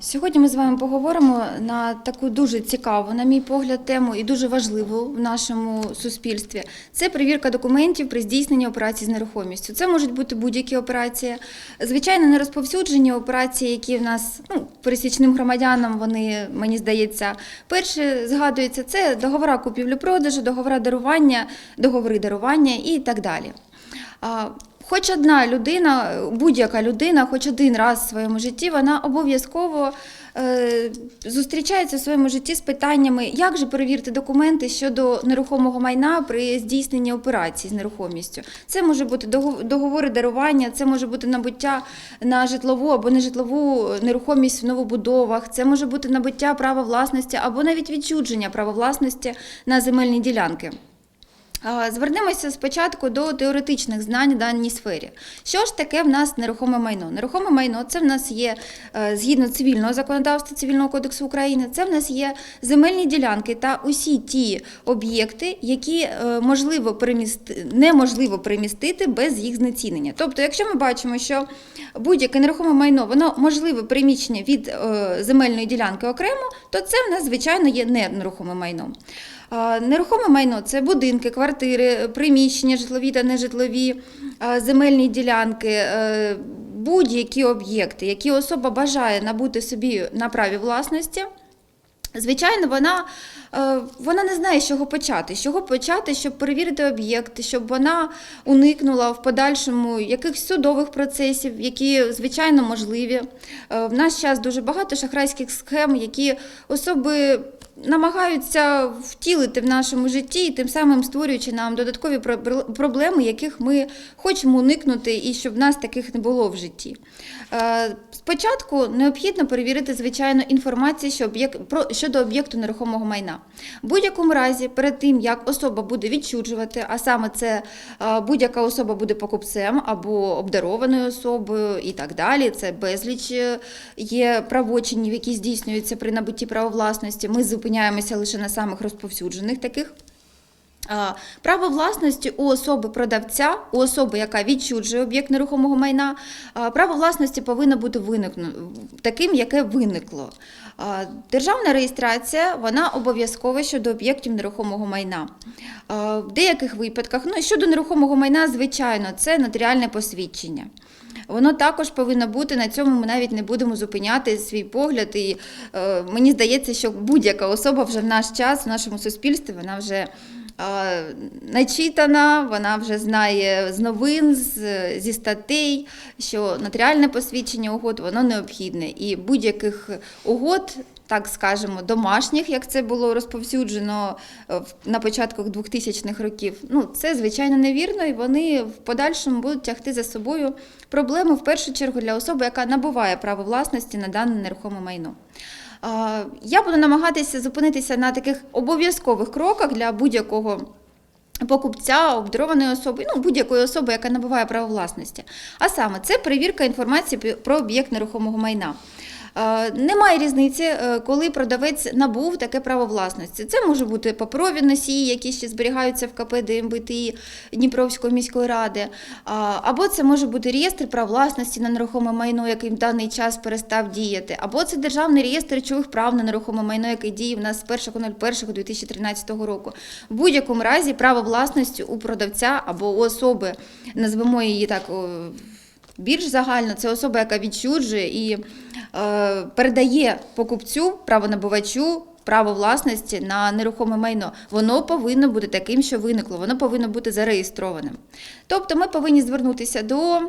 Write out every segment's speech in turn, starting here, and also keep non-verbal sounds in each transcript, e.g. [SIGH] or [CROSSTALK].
Сьогодні ми з вами поговоримо на таку дуже цікаву, на мій погляд, тему і дуже важливу в нашому суспільстві. Це перевірка документів при здійсненні операцій з нерухомістю. Це можуть бути будь-які операції. Звичайно, не розповсюджені операції, які в нас ну, пересічним громадянам, вони мені здається, перші згадуються. Це договора купівлі-продажу, договора дарування, договори дарування і так далі. Хоч одна людина, будь-яка людина, хоч один раз в своєму житті, вона обов'язково е, зустрічається в своєму житті з питаннями, як же перевірити документи щодо нерухомого майна при здійсненні операцій з нерухомістю. Це може бути догов- договори дарування, це може бути набуття на житлову або нежитлову нерухомість в новобудовах, це може бути набуття права власності або навіть відчудження права власності на земельні ділянки. Звернемося спочатку до теоретичних знань в даній сфері. Що ж таке в нас нерухоме майно? Нерухоме майно це в нас є е, згідно цивільного законодавства Цивільного кодексу України. Це в нас є земельні ділянки та усі ті об'єкти, які е, можливо перемісти, неможливо перемістити без їх знецінення. Тобто, якщо ми бачимо, що будь-яке нерухоме майно воно можливе переміщення від е, земельної ділянки окремо, то це в нас звичайно є нерухоме майно. Нерухоме майно це будинки, квартири, приміщення, житлові та нежитлові, земельні ділянки, е, будь-які об'єкти, які особа бажає набути собі на праві власності. Звичайно, вона, е, вона не знає, з чого почати. З чого почати, щоб перевірити об'єкт, щоб вона уникнула в подальшому якихось судових процесів, які звичайно можливі. Е, В наш час дуже багато шахрайських схем, які особи намагаються втілити в нашому житті, і тим самим створюючи нам додаткові проблеми, яких ми хочемо уникнути, і щоб в нас таких не було в житті. Е, Спочатку необхідно перевірити, звичайно, інформацію щодо об'єкту нерухомого майна. В будь-якому разі, перед тим, як особа буде відчуджувати, а саме це е, будь-яка особа буде покупцем або обдарованою особою і так далі, це безліч е, є правочинів, які здійснюються при набутті права власності. Ми зупиняємося лише на самих розповсюджених таких. Право власності у особи продавця, у особи, яка відчуджує об'єкт нерухомого майна, право власності повинно бути виникну, таким, яке виникло. Державна реєстрація вона обов'язкова щодо об'єктів нерухомого майна. В деяких випадках, ну щодо нерухомого майна, звичайно, це нотаріальне посвідчення. Воно також повинно бути на цьому. Ми навіть не будемо зупиняти свій погляд. І е, мені здається, що будь-яка особа вже в наш час, в нашому суспільстві, вона вже начитана, вона вже знає з новин, з, зі статей, що нотаріальне посвідчення угод воно необхідне. І будь-яких угод. Так скажемо, домашніх, як це було розповсюджено е, на початку 2000-х років. Ну, це звичайно невірно, і вони в подальшому будуть тягти за собою проблему в першу чергу для особи, яка набуває право власності на дане нерухоме майно. Я буду намагатися зупинитися на таких обов'язкових кроках для будь-якого. Покупця, обдарованої особи, ну будь-якої особи, яка набуває право власності. А саме це перевірка інформації про об'єкт нерухомого майна. Е, Немає різниці, е, коли продавець набув таке право власності. Це може бути паперові носії, які ще зберігаються в КП ДМБТІ Дніпровської міської ради, або це може бути реєстр прав власності на нерухоме майно, який в даний час перестав діяти, або це державний реєстр речових прав на нерухоме майно, який діє в нас з 1.01.2013 року. В будь-якому разі право власності у продавця або у особи, назвемо її так. Більш загально це особа, яка відчуджує і е, передає покупцю, правонабувачу право власності на нерухоме майно. Воно повинно бути таким, що виникло, воно повинно бути зареєстрованим. Тобто ми повинні звернутися до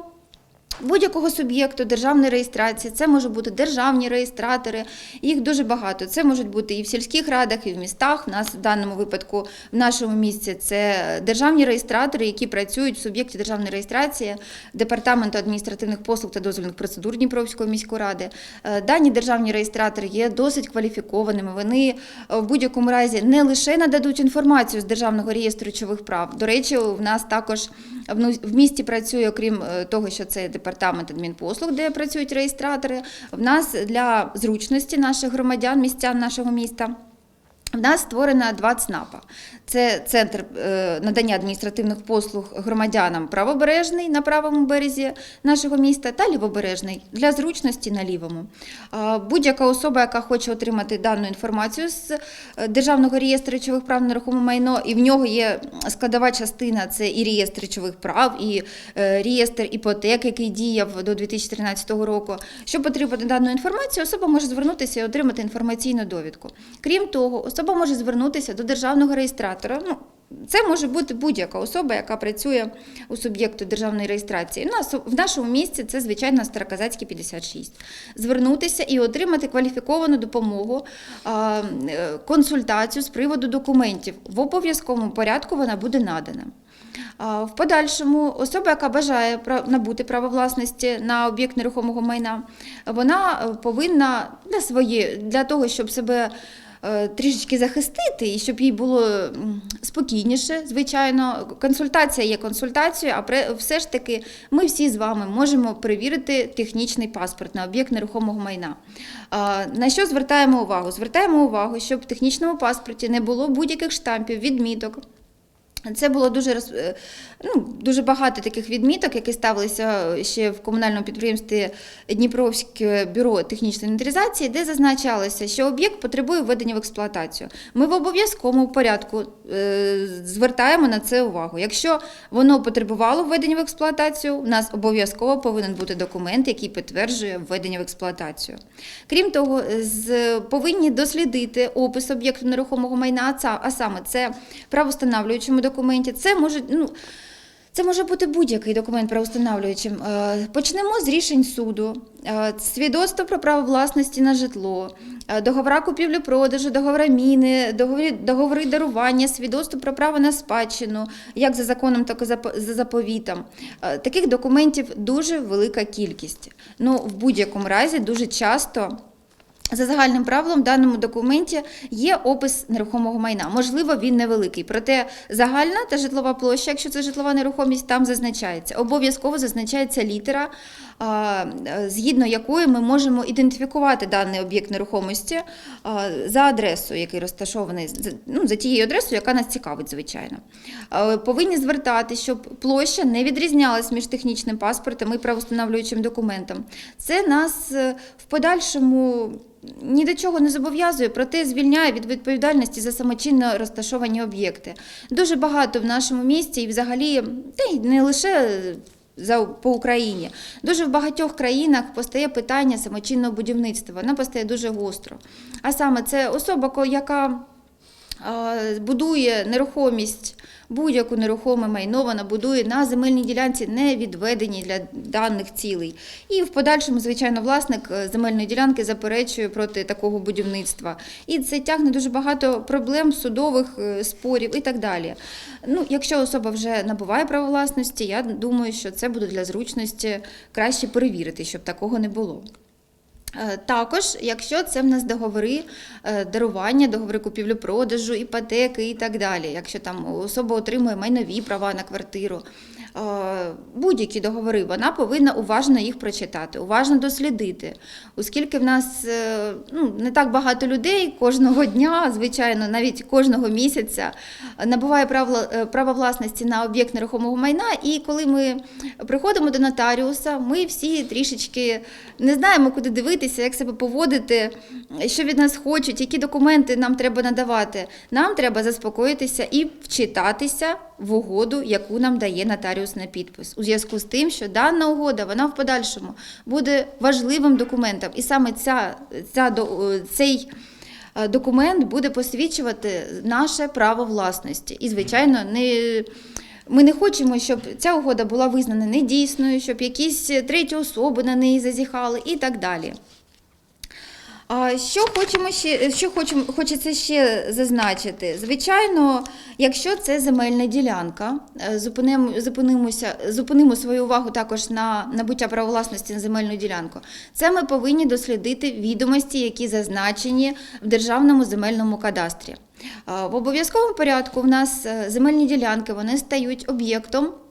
будь-якого суб'єкту державної реєстрації. Це можуть бути державні реєстратори, їх дуже багато. Це можуть бути і в сільських радах, і в містах. У нас в даному випадку в нашому місці це державні реєстратори, які працюють в суб'єкті державної реєстрації департаменту адміністративних послуг та дозвільних процедур Дніпровської міської ради. Е, Дані державні реєстратори є досить кваліфікованими. Вони е, в будь-якому разі не лише нададуть інформацію з державного реєстру речових прав. До речі, в нас також в ну- місті працює, окрім е, того, що це департамент адмінпослуг, де працюють реєстратори. В нас для зручності наших громадян, містян нашого міста. В нас створено два ЦНАПа. Це центр е, надання адміністративних послуг громадянам правобережний на правому березі нашого міста та лівобережний для зручності на лівому. Будь-яка особа, яка хоче отримати дану інформацію з е, державного реєстру речових прав на нерухоме майно, і в нього є складова частина це і реєстр речових прав, і е, реєстр іпотек, який діяв до 2013 року. Щоб отримати дану інформацію, особа може звернутися і отримати інформаційну довідку. Крім того, особа може звернутися до державного реєстратора. Ну, це може бути будь-яка особа, яка працює у суб'єкту державної реєстрації. У нас в нашому місті це звичайно Староказацький 56. Звернутися і отримати кваліфіковану допомогу, е, консультацію з приводу документів. В обов'язковому порядку вона буде надана. В подальшому особа, яка бажає набути право власності на об'єкт нерухомого майна, вона повинна для своєї для того, щоб себе трішечки захистити і щоб їй було спокійніше, звичайно. Консультація є консультацією, а все ж таки ми всі з вами можемо перевірити технічний паспорт на об'єкт нерухомого майна. На що звертаємо увагу? Звертаємо увагу, щоб в технічному паспорті не було будь-яких штампів, відміток. Це було дуже е, ну, дуже багато таких відміток, які ставилися ще в комунальному підприємстві Дніпровське бюро технічної інвентаризації, де зазначалося, що об'єкт потребує введення в експлуатацію. Ми в обов'язковому порядку е, звертаємо на це увагу. Якщо воно потребувало введення в експлуатацію, у нас обов'язково повинен бути документ, який підтверджує введення в експлуатацію. Крім того, повинні дослідити опис об'єкту нерухомого майна, а саме це правоустанавлюючому документі. Це може, ну, це може бути будь-який документ правоустанавлюючим. Е, Почнемо з рішень суду, Е, свідоцтво про право власності на житло, е, договора купівлі-продажу, договори міни, договори, договори дарування, свідоцтво про право на спадщину, як за законом, так і за заповітом. Таких документів дуже велика кількість. Ну, в будь-якому разі дуже часто. За загальним правилом в даному документі є опис нерухомого майна. Можливо, він невеликий, проте загальна та житлова площа, якщо це житлова нерухомість, там зазначається. Обов'язково зазначається літера, згідно якої ми можемо ідентифікувати даний об'єкт нерухомості за адресою, який розташований ну, за тією адресою, яка нас цікавить, звичайно. Повинні звертати, щоб площа не відрізнялась між технічним паспортом і правоустанавлюючим документом. Це нас е, в подальшому ні до чого не зобов'язує, проте звільняє від відповідальності за самочинно розташовані об'єкти. Дуже багато в нашому місті і взагалі, та й не лише за, по Україні. Дуже в багатьох країнах постає питання самочинного будівництва. Воно постає дуже гостро. А саме це особа, яка будує нерухомість, будь-яку нерухоме майно вона будує на земельній ділянці, не відведеній для даних цілей. І в подальшому, звичайно, власник е, земельної ділянки заперечує проти такого будівництва. І це тягне дуже багато проблем, судових е, спорів і так далі. Ну, якщо особа вже набуває право власності, я думаю, що це буде для зручності краще перевірити, щоб такого не було. Е, Також, якщо це в нас договори е, дарування, договори купівлі-продажу, іпотеки і так далі, якщо там особа отримує майнові права на квартиру, будь-які договори, вона повинна уважно їх прочитати, уважно дослідити, оскільки в нас е, ну, не так багато людей кожного дня, звичайно, навіть кожного місяця е, набуває право, е, право власності на об'єкт нерухомого майна. І коли ми приходимо до нотаріуса, ми всі трішечки не знаємо, куди дивитися, як себе поводити, що від нас хочуть, які документи нам треба надавати. Нам треба заспокоїтися і вчитатися в угоду, яку нам дає нотаріус на підпис. У зв'язку з тим, що дана угода вона в подальшому буде важливим документом, і саме ця, ця цей. е, Документ буде посвідчувати наше право власності. І, звичайно, не, ми не хочемо, щоб ця угода була визнана недійсною, щоб якісь треті особи на неї зазіхали і так далі. А що хочемо ще, що хочемо, хочеться ще зазначити? Звичайно, якщо це земельна ділянка, е, зупинимо, зупинимося, зупинимо свою увагу також на набуття права власності на земельну ділянку. Це ми повинні дослідити відомості, які зазначені в державному земельному кадастрі. В обов'язковому порядку в нас е, земельні ділянки вони стають об'єктом е,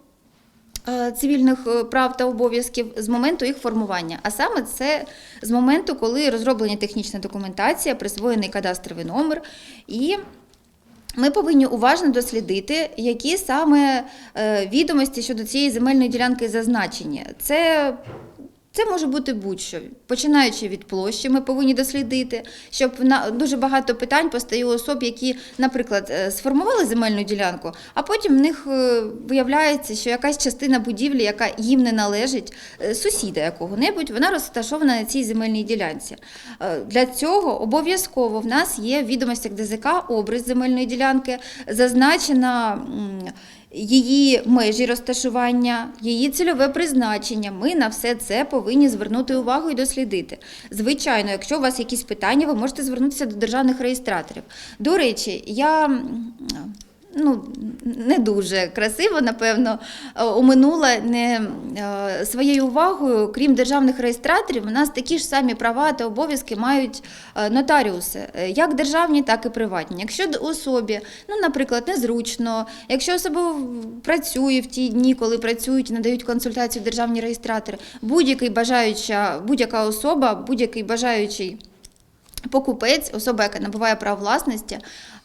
цивільних е, прав та обов'язків з моменту їх формування. А саме це з моменту, коли розроблена технічна документація, присвоєний кадастровий номер і. Ми повинні уважно дослідити, які саме е, відомості щодо цієї земельної ділянки зазначені. Це це може бути будь-що. Починаючи від площі, ми повинні дослідити, щоб на дуже багато питань постає особ, які, наприклад, е, сформували земельну ділянку, а потім в них е, виявляється, що якась частина будівлі, яка їм не належить, е, сусіда якого-небудь, вона розташована на цій земельній ділянці. Для цього обов'язково в нас є в відомостях ДЗК образ земельної ділянки, зазначена. Її межі розташування, її цільове призначення. Ми на все це повинні звернути увагу і дослідити. Звичайно, якщо у вас якісь питання, ви можете звернутися до державних реєстраторів. До речі, я. Ну, не дуже красиво, напевно, е, оминула не е, своєю увагою, крім державних реєстраторів, у нас такі ж самі права та обов'язки мають е, нотаріуси, як державні, так і приватні. Якщо особі, ну, наприклад, незручно, якщо особа працює в ті дні, коли працюють надають консультацію державні реєстратори, будь-який бажаюча, будь-яка особа, будь-який бажаючий. Покупець, особа, яка набуває прав власності,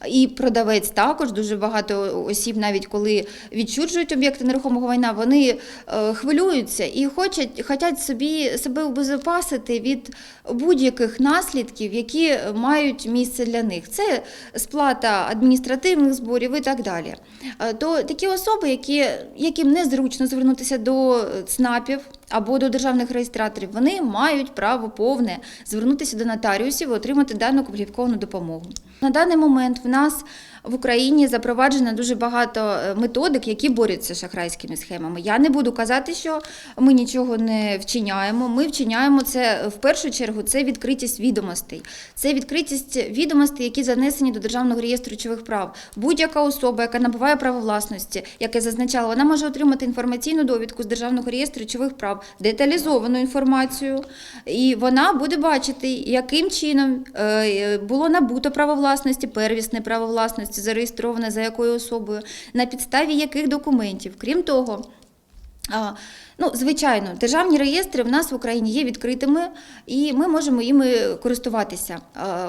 і продавець також дуже багато осіб, навіть коли відчуджують об'єкти нерухомого майна, вони е, хвилюються і хочуть, хочуть собі себе обезопасити від будь-яких наслідків, які мають місце для них. Це сплата адміністративних зборів і так далі. Е, То такі особи, які, яким незручно звернутися до ЦНАПів або до державних реєстраторів, вони мають право повне звернутися до нотаріусів і отримати дану кваліфіковану допомогу. На даний момент в нас в Україні запроваджено дуже багато е, методик, які борються з шахрайськими схемами. Я не буду казати, що ми нічого не вчиняємо. Ми вчиняємо це в першу чергу. Це відкритість відомостей, це відкритість відомостей, які занесені до державного реєстру речових прав. Будь-яка особа, яка набуває право власності, як я зазначала, вона може отримати інформаційну довідку з державного реєстру речових прав, деталізовану інформацію, і вона буде бачити, яким чином е, було набуто право власності, первісне право власності, зареєстроване за якою особою, на підставі яких документів. Крім того. Ну, звичайно, державні реєстри в нас в Україні є відкритими, і ми можемо їми користуватися.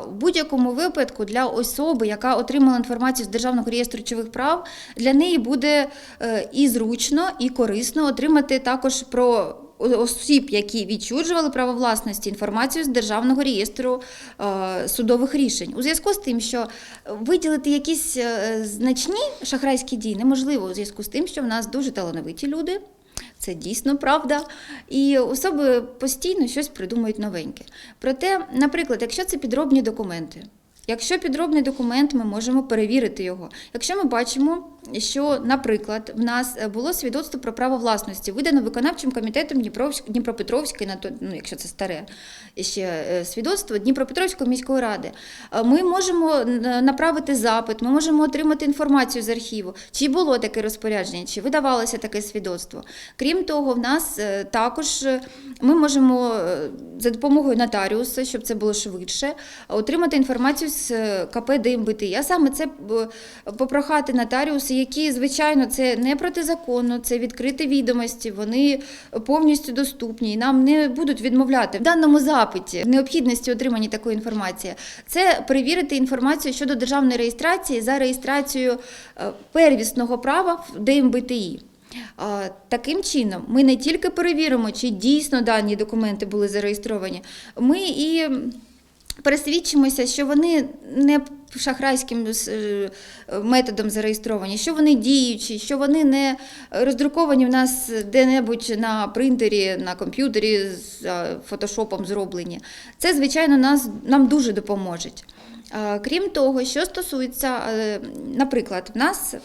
В будь-якому випадку для особи, яка отримала інформацію з державного реєстру речових прав, для неї буде е, і зручно, і корисно отримати також про осіб, які відчужували право власності, інформацію з державного реєстру е, судових рішень. У зв'язку з тим, що виділити якісь е, значні шахрайські дії неможливо у зв'язку з тим, що в нас дуже талановиті люди. Це дійсно правда. І особи постійно щось придумують новеньке. Проте, наприклад, якщо це підробні документи, якщо підробний документ, ми можемо перевірити його. Якщо ми бачимо, що, наприклад, в нас було свідоцтво про право власності, видано виконавчим комітетом Дніпропетровської, ну, якщо це старе ще е, свідоцтво Дніпропетровської міської ради, е, ми можемо направити запит, ми можемо отримати інформацію з архіву, чи було таке розпорядження, чи видавалося таке свідоцтво. Крім того, в нас е, також е, ми можемо е, за допомогою нотаріуса, щоб це було швидше, отримати інформацію з е, КП ДМБТ. А саме це е, попрохати нотаріуси, які, звичайно, це не протизаконно, це відкриті відомості, вони повністю доступні і нам не будуть відмовляти в даному запиті в необхідності отримання такої інформації. Це перевірити інформацію щодо державної реєстрації за реєстрацією е, первісного права в ДМБТІ. Таким чином, ми не тільки перевіримо, чи дійсно дані документи були зареєстровані, ми і пересвідчимося, що вони не шахрайським е, методом зареєстровані, що вони діючі, що вони не роздруковані в нас де-небудь на принтері, на комп'ютері з фотошопом зроблені. Це, звичайно, нас, нам дуже допоможе. Крім того, що стосується, е, наприклад, в нас е,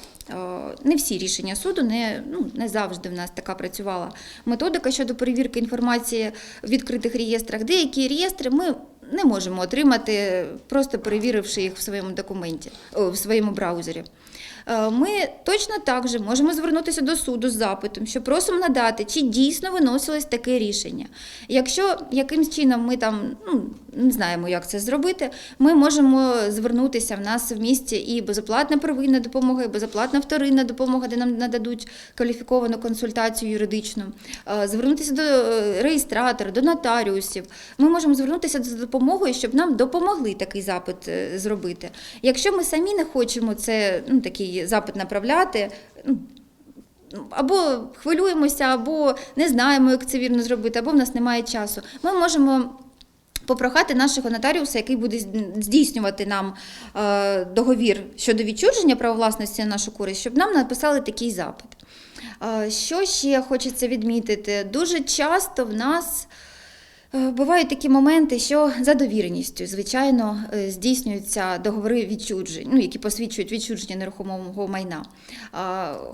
не всі рішення суду, не, ну, не завжди в нас така працювала методика щодо перевірки інформації в відкритих реєстрах. Деякі реєстри ми не можемо отримати, просто перевіривши їх в своєму документі, в своєму браузері. Е, Ми точно так же можемо звернутися до суду з запитом, що просимо надати, чи дійсно виносилось таке рішення. Якщо якимсь чином ми там ну, не знаємо, як це зробити, ми можемо звернутися в нас в місті і безоплатна первинна допомога, і безоплатна вторинна допомога, де нам нададуть кваліфіковану консультацію юридичну, Е, звернутися до е, реєстратора, до нотаріусів. Ми можемо звернутися за допомогою, щоб нам допомогли такий запит зробити. Якщо ми самі не хочемо це ну, такий запит направляти. ну, або хвилюємося, або не знаємо, як це вірно зробити, або в нас немає часу. Ми можемо попрохати нашого нотаріуса, який буде здійснювати нам е, договір щодо відчуження правовласності на нашу користь, щоб нам написали такий запит. Е, Що ще хочеться відмітити? Дуже часто в нас. Е, Бувають такі моменти, що за довіреністю, звичайно, е, здійснюються договори відчуджень, ну, які посвідчують відчудження нерухомого майна.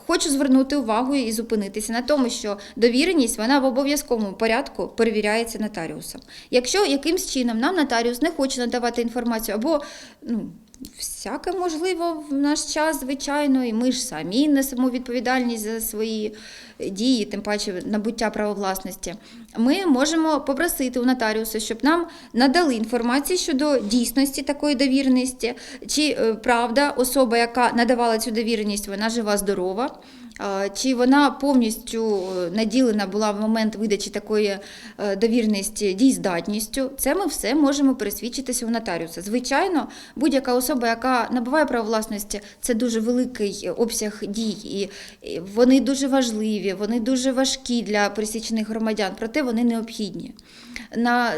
Хочу звернути увагу і зупинитися на тому, що довіреність вона в обов'язковому порядку перевіряється нотаріусом. Якщо якимсь чином нам нотаріус не хоче надавати інформацію або ну, Всяке можливо в наш час, звичайно, і ми ж самі несемо відповідальність за свої дії, тим паче набуття правовласності. Ми можемо попросити у нотаріуса, щоб нам надали інформацію щодо дійсності такої довіреності, чи е, правда особа, яка надавала цю довіреність, вона жива, здорова. Чи вона повністю е, наділена була в момент видачі такої е, довірності дійздатністю, це ми все можемо пересвідчитися у нотаріуса. Звичайно, будь-яка особа, яка набуває право власності, це дуже великий обсяг дій, і вони дуже важливі, вони дуже важкі для пересічених громадян, проте вони необхідні.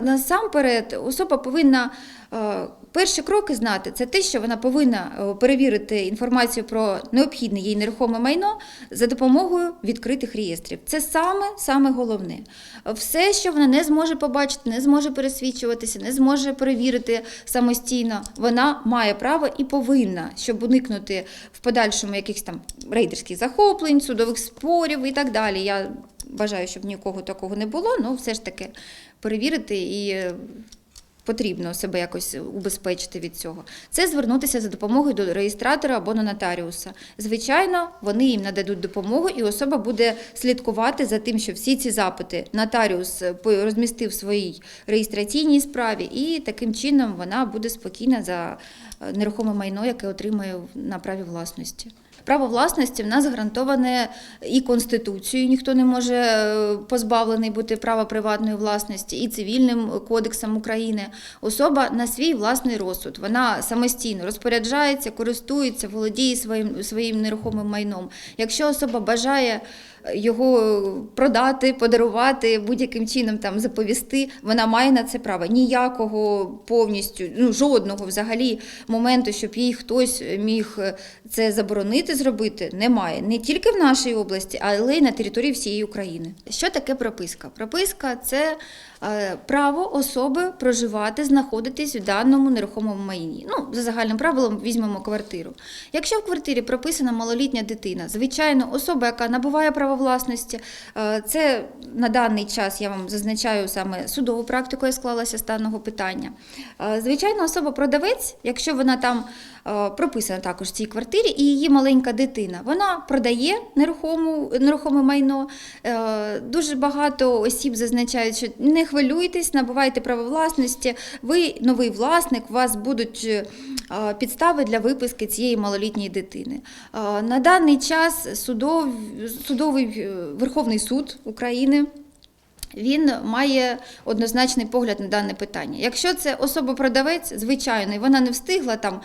Насамперед, особа повинна е, перші кроки знати це те, що вона повинна е, перевірити інформацію про необхідне їй нерухоме майно за допомогою відкритих реєстрів. Це саме саме головне. Все, що вона не зможе побачити, не зможе пересвідчуватися, не зможе перевірити самостійно, вона має право і повинна, щоб уникнути в подальшому якихось там рейдерських захоплень, судових спорів і так далі. Я бажаю, щоб нікого такого не було, але все ж таки перевірити і е, потрібно себе якось убезпечити від цього. Це звернутися за допомогою до реєстратора або до нотаріуса. Звичайно, вони їм нададуть допомогу, і особа буде слідкувати за тим, що всі ці запити нотаріус е, розмістив в своїй реєстраційній справі, і таким чином вона буде спокійна за е, нерухоме майно, яке отримує на праві власності. Право власності в нас гарантоване і Конституцією, ніхто не може е, позбавлений бути права приватної власності, і цивільним кодексом України. Особа на свій власний розсуд. Вона самостійно розпоряджається, користується, володіє своїм, своїм нерухомим майном. Якщо особа бажає його продати, подарувати, будь-яким чином там заповісти, вона має на це право. Ніякого повністю, ну жодного взагалі моменту, щоб їй хтось міг це заборонити зробити, немає. Не тільки в нашій області, але й на території всієї України. Що таке прописка? Прописка це е, право особи проживати, знаходитись в даному нерухомому майні. Ну, за загальним правилом візьмемо квартиру. Якщо в квартирі прописана малолітня дитина, звичайно, особа, яка набуває право власності, е, це на даний час я вам зазначаю саме судову практику, я склалася з даного питання. Е, Звичайно, особа-продавець, якщо вона там е, прописана також в цій квартирі, і її маленька дитина, вона продає нерухому, нерухоме майно. Е, Дуже багато осіб зазначають, що не хвилюйтесь, набувайте право власності, ви новий власник, у вас будуть е, підстави для виписки цієї малолітньої дитини. На даний час судов, судовий е, Верховний суд України. Він має однозначний погляд на дане питання. Якщо це особа-продавець, звичайно, і вона не встигла там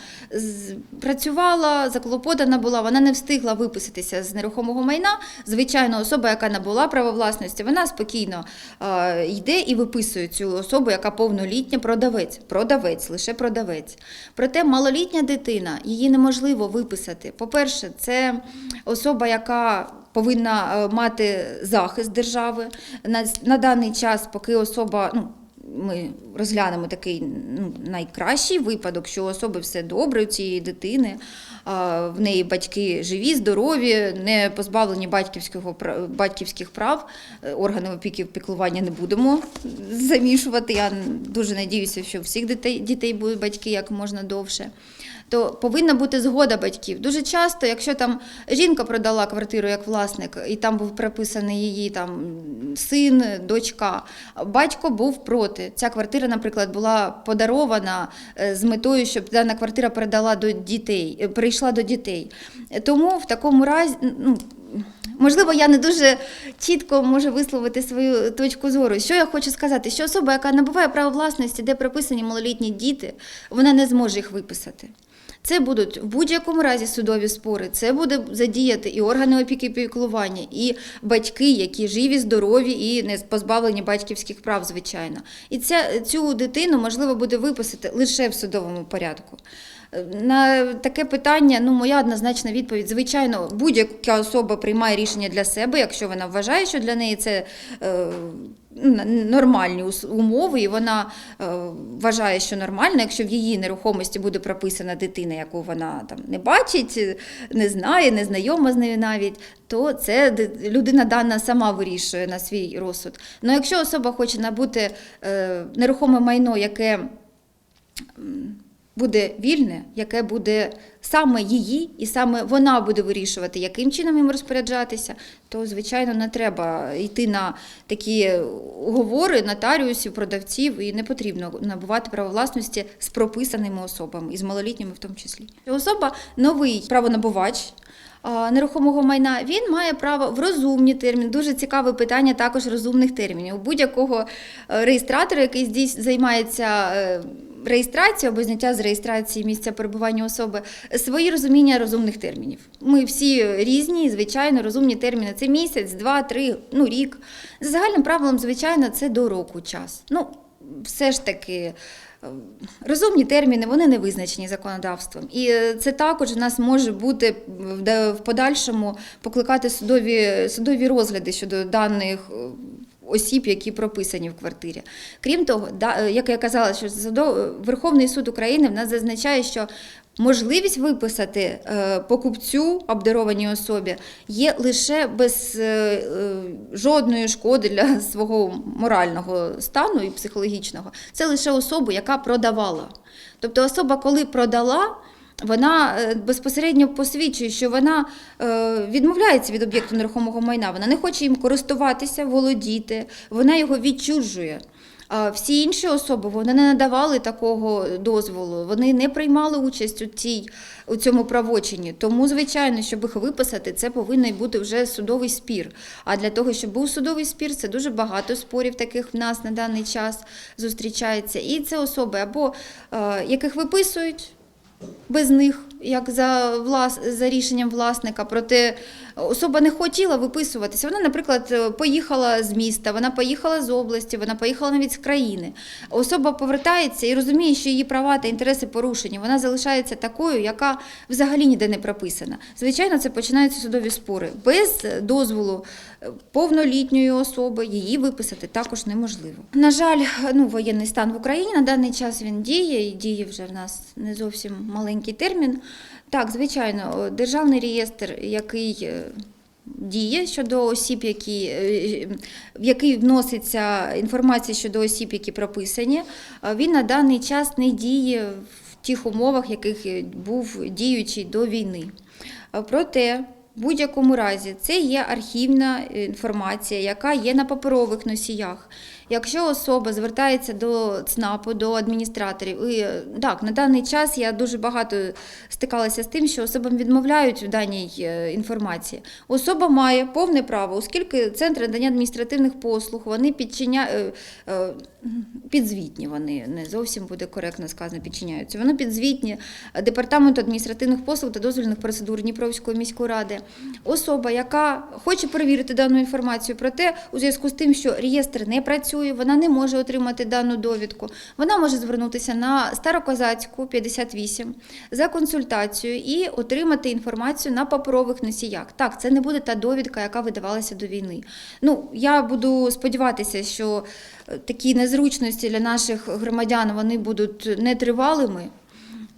працювала, заклопотана була, вона не встигла виписатися з нерухомого майна. Звичайно, особа, яка набула право власності, вона спокійно е, йде і виписує цю особу, яка повнолітня продавець. Продавець, лише продавець. Проте малолітня дитина, її неможливо виписати. По-перше, це особа, яка повинна е, мати захист держави. На, на даний час, поки особа, ну, ми розглянемо такий ну, найкращий випадок, що у особи все добре у цієї дитини, в неї батьки живі, здорові, не позбавлені батьківського батьківських прав. Е, Органи опіки піклування не будемо замішувати. Я дуже надіюся, що всіх дітей, дітей будуть батьки як можна довше. То повинна бути згода батьків. Дуже часто, якщо там жінка продала квартиру як власник, і там був приписаний її там син, дочка, батько був проти. Ця квартира, наприклад, була подарована е, з метою, щоб дана квартира передала до дітей, е, перейшла до дітей. Тому в такому разі, ну. Можливо, я не дуже чітко можу висловити свою точку зору. Що я хочу сказати? Що особа, яка набуває право власності, де приписані малолітні діти, вона не зможе їх виписати. Це будуть в будь-якому разі судові спори. Це буде задіяти і органи опіки і піклування, і батьки, які живі, здорові і не позбавлені батьківських прав, звичайно. І ця, цю дитину можливо буде виписати лише в судовому порядку. На таке питання, ну, моя однозначна відповідь. Звичайно, будь-яка особа приймає рішення для себе, якщо вона вважає, що для неї це е, нормальні умови, і вона е, вважає, що нормально, якщо в її нерухомості буде прописана дитина, яку вона там не бачить, не знає, не знайома з нею навіть, то це людина дана сама вирішує на свій розсуд. Ну, якщо особа хоче набути е, нерухоме майно, яке буде вільне, яке буде саме її, і саме вона буде вирішувати, яким чином їм розпоряджатися, то звичайно не треба йти на такі уговори нотаріусів, продавців, і не потрібно набувати право власності з прописаними особами, і з малолітніми в тому числі. Особа новий правонабувач. Нерухомого майна він має право в розумні терміни. Дуже цікаве питання також розумних термінів. У будь-якого е, реєстратора, який здійс- займається е, реєстрацією або зняття з реєстрації місця перебування особи, свої розуміння розумних термінів. Ми всі різні, звичайно, розумні терміни це місяць, два, три, ну рік. За загальним правилом, звичайно, це до року час. Ну, все ж таки. е, Розумні терміни вони не визначені законодавством, і е, це також в нас може бути в подальшому покликати судові судові розгляди щодо даних е, осіб, які прописані в квартирі. Крім того, е, як я казала, що судо- Верховний суд України в нас зазначає, що можливість виписати е, покупцю обдарованій особі є лише без е, е, жодної шкоди для [LAUGHS] свого морального стану і психологічного. Це лише особа, яка продавала. Тобто особа, коли продала. Вона е, безпосередньо посвідчує, що вона е, відмовляється від об'єкту нерухомого майна, вона не хоче їм користуватися, володіти, вона його відчужує. А всі інші особи вони не надавали такого дозволу, вони не приймали участь у цій у цьому правочині. Тому, звичайно, щоб їх виписати, це повинен бути вже судовий спір. А для того, щоб був судовий спір, це дуже багато спорів таких в нас на даний час зустрічається. І це особи або е, яких виписують без них, як за, влас, за рішенням власника. Проте особа не хотіла виписуватися. Вона, наприклад, е, поїхала з міста, вона поїхала з області, вона поїхала навіть з країни. Особа повертається і розуміє, що її права та інтереси порушені. Вона залишається такою, яка взагалі ніде не прописана. Звичайно, це починаються судові спори. Без дозволу е, повнолітньої особи її виписати також неможливо. На жаль, ну, воєнний стан в Україні на даний час він діє, і діє вже в нас не зовсім маленький термін. Так, звичайно, державний реєстр, який е, діє щодо осіб, які, е, в який вноситься інформація щодо осіб, які прописані, е, він на даний час не діє в тих умовах, яких був діючий до війни. Проте в будь-якому разі це є архівна інформація, яка є на паперових носіях. Якщо особа звертається до ЦНАПу, до адміністраторів, і е, так, на даний час я дуже багато стикалася з тим, що особам відмовляють в даній е, інформації. Особа має повне право, оскільки центри надання адміністративних послуг вони підчиня... е, підзвітні, вони не зовсім буде коректно сказано, підчиняються. Вони підзвітні департаменту адміністративних послуг та дозвільних процедур Дніпровської міської ради. Особа, яка хоче перевірити дану інформацію, проте у зв'язку з тим, що реєстр не працює. Працює, вона не може отримати дану довідку. Вона може звернутися на Старокозацьку 58 за консультацією і отримати інформацію на паперових носіях. Так, це не буде та довідка, яка видавалася до війни. Ну, я буду сподіватися, що е, такі незручності для наших громадян вони будуть нетривалими.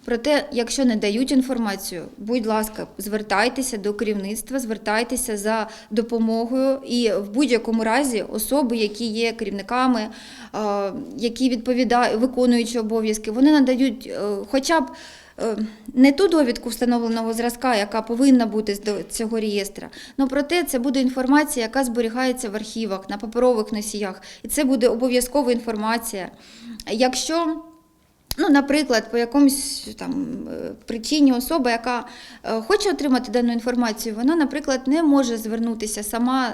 Проте, якщо не дають інформацію, будь ласка, звертайтеся до керівництва, звертайтеся за допомогою, і в будь-якому разі особи, які є керівниками, е, які відповідають, виконуючи обов'язки, вони надають е, хоча б. е, Не ту довідку встановленого зразка, яка повинна бути з цього реєстра, але проте це буде інформація, яка зберігається в архівах, на паперових носіях, і це буде обов'язкова інформація. Якщо Ну, наприклад, по якомусь там е, причині особа, яка е, хоче отримати дану інформацію, вона, наприклад, не може звернутися сама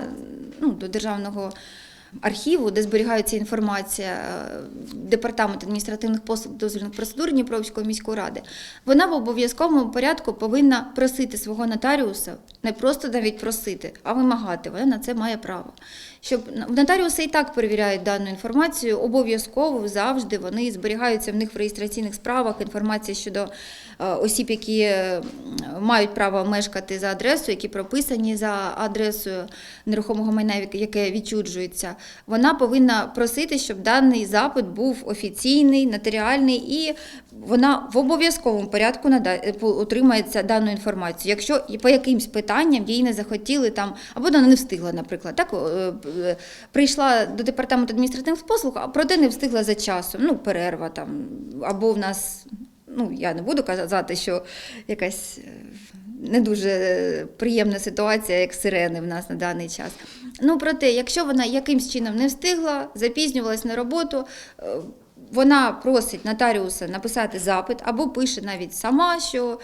ну, до державного архіву, де зберігається інформація е, департамент адміністративних послуг дозвільних процедур Дніпровської міської ради. Вона в обов'язковому порядку повинна просити свого нотаріуса, не просто навіть просити, а вимагати. Вона на це має право. Щоб нотаріуси і так перевіряють дану інформацію, обов'язково завжди вони зберігаються в них в реєстраційних справах. Інформація щодо е, осіб, які е, мають право мешкати за адресою, які прописані за адресою нерухомого майна, яке відчуджується. Вона повинна просити, щоб даний запит був офіційний, нотаріальний, і вона в обов'язковому порядку по- отримається дану інформацію. Якщо по якимсь питанням їй не захотіли там, або вона не встигла, наприклад, так е, е, прийшла до департаменту адміністративних послуг, а проте не встигла за часом. Ну, перерва там, або в нас, ну я не буду казати, що якась. е, Не дуже приємна ситуація, як сирени в нас на даний час. Ну, проте, якщо вона якимсь чином не встигла, запізнювалась на роботу, е, вона просить нотаріуса написати запит або пише навіть сама, що,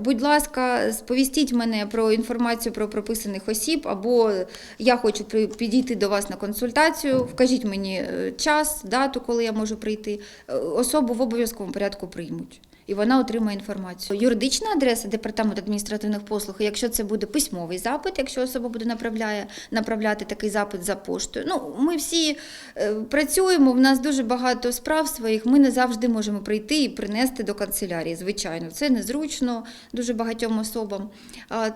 будь ласка, сповістіть мене про інформацію про прописаних осіб, або я хочу підійти до вас на консультацію, вкажіть мені е, час, дату, коли я можу прийти. Е, Особу в обов'язковому порядку приймуть. І вона отримає інформацію. Юридична адреса департаменту адміністративних послуг, якщо це буде письмовий запит, якщо особа буде направляє, направляти такий запит за поштою. Ну, ми всі е, працюємо, в нас дуже багато справ своїх. Ми не завжди можемо прийти і принести до канцелярії. Звичайно, це незручно дуже багатьом особам.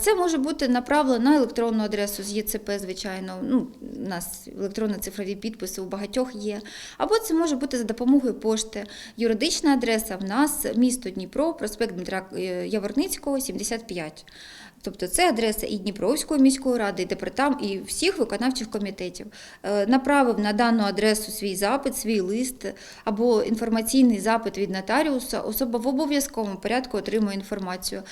Це може бути направлено на електронну адресу з ЄЦП, звичайно. Ну, у нас електронно-цифрові підписи у багатьох є. Або це може бути за допомогою пошти. Юридична адреса в нас місто Дніпро, проспект Дмитра е, Яворницького, 75. Тобто це адреса і Дніпровської міської ради, і департамент, і всіх виконавчих комітетів. Е, Направив на дану адресу свій запит, свій лист або інформаційний запит від нотаріуса, особа в обов'язковому порядку отримує інформацію.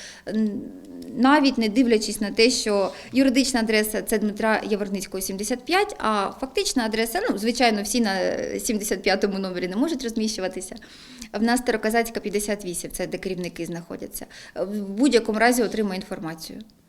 Навіть не дивлячись на те, що юридична адреса це Дмитра Яворницького 75, а фактична адреса, ну, звичайно, всі на 75-му номері не можуть розміщуватися. В нас Староказацька 58, це де керівники знаходяться. В будь-якому разі отримує інформацію.